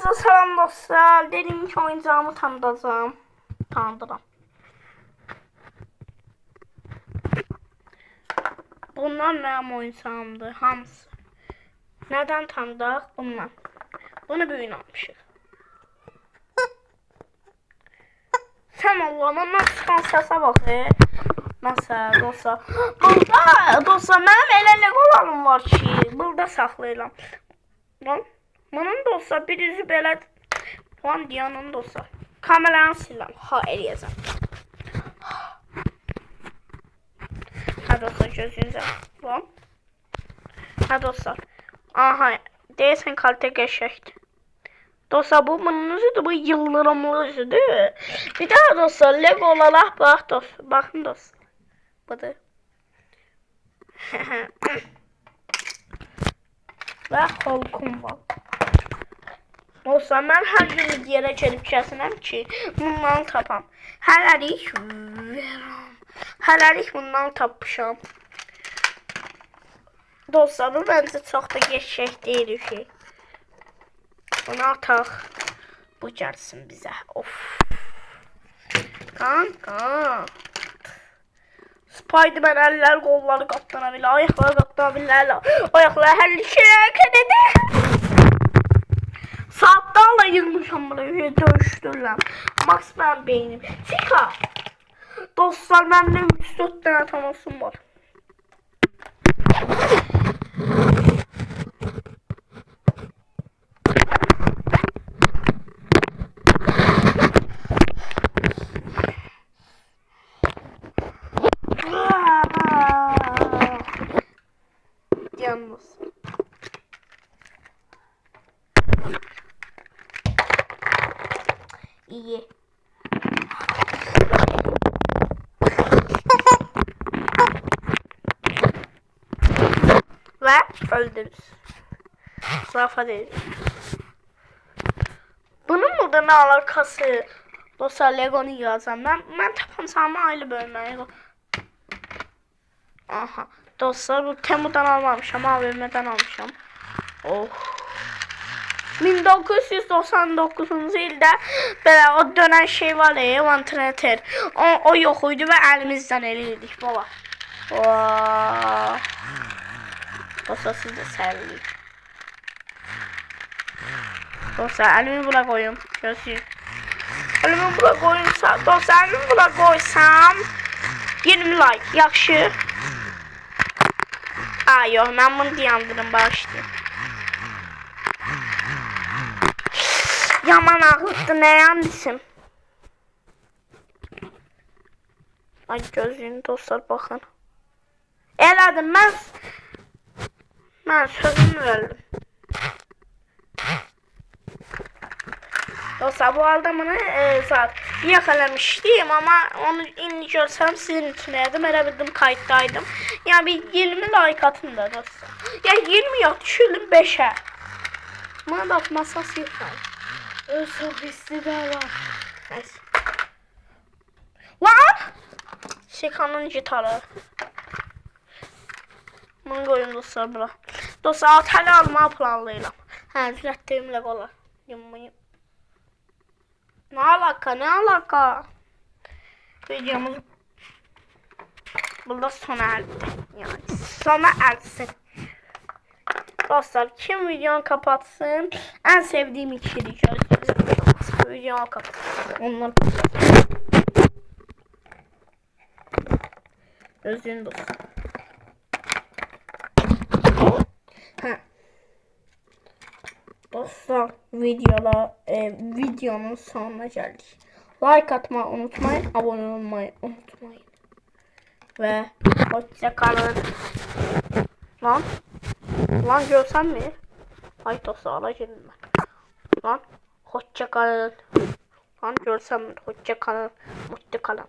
Hamınıza salam dostlar. Dedim ki oyuncağımı tanıdacağım. Tanıdıram. Bunlar mənim oyuncağımdır. Hamısı. Nədən tanıdıq? Bundan. Bunu büyün almışıq. Sən Allah'ıma nasıl çıxan səsə bax. e. Məsəl, dostlar. Burada, dostlar, mənim elə legolarım var ki, burada saxlayıram. Lan, bunun dostlar, bir üzü belə Lan diyanın dostlar. Kameranı siləm. Ha, eləyəcəm. Ha dostlar, gözünüzə. Lan. Ha dostlar. Aha, deyəsən kalite qəşəkdir. Dostlar bu bunun üzüdür, bu yıldırımlı üzüdür. Bir daha dostlar Lego olarak bak dostlar. Bakın dostlar. Budur. Ve Hulk'um var. Dostlar ben her gün bir yere gelip kəsinəm ki bundan tapam. Hələlik hələlik bundan tapmışam. Dostlar bu bence çok da geçecek değil bir şey. Bunu ataq. Bu gəlsin bizə. Of. Kanka. Spiderman əllər, qolları qatlana bilər, ayaqları qatlana bilər, ayaqları hər şey hərəkət edir. Saatlarla yığmışam buraya döyüşdürürəm. Max mən beynim. Sika. Dostlar, məndə 3-4 dənə tanısım var. Yalnız. İyi. Ve öldürürüz. Zafa değil. Bunun burada ne alakası? Dostlar Lego'nu yazacağım. Ben, ben tapansam aile bölümden Lego. Aha. Dostlar bu Temu'dan almamışam. AVM'den almışam. Oh. 1999 ildə belə o dönən şey var ya, vantilatör. O, o yox idi və əlimizdən eləyirdik baba. Vaa. Dostlar siz də sərliyik. Dostlar əlimi bura qoyum. Gözləyim. Əlimi bura qoyumsa, dostlar əlimi bura qoysam 20 like. Yaxşı. Aa yox, mən bunu dayandırım bağışlayın. Yaman ağlıqdı, nə yandırsın? Ay gözlüyün dostlar baxın. Elədim, mən mən sözümü verdim. Dostlar bu adamını e, zat yakalamıştım ama onu indi görsem sizin için elədim. Elə bildim kayıttaydım. Yani bir 20 like atın da dostlar. Ya 20 yok düşürdüm 5'e. Bana da masası yıkayım. Öz hapisi de var. Lan! Şekanın gitarı. Bunu koyun dostlar bura. Dostlar atəli almağı planlayıram. Hə, düzəltdiyim legolar. Yummayım. Ne alaka, ne alaka? Videomuz burada sona erdi. Yani sona ersin. Dostlar kim videonu kapatsın? En sevdiğim içerik. Videonu kapat. Onlar Özün dostlar. Ha. Dostlar videola e, videonun sonuna geldik. Like atmayı unutmayın, abone olmayı unutmayın. Ve hoşça kalın. Lan. Lan görsen mi? Ay dostlar gelin ben. Lan hoşça kalın. Lan görsen mi? Hoşça. Mutlu kalın.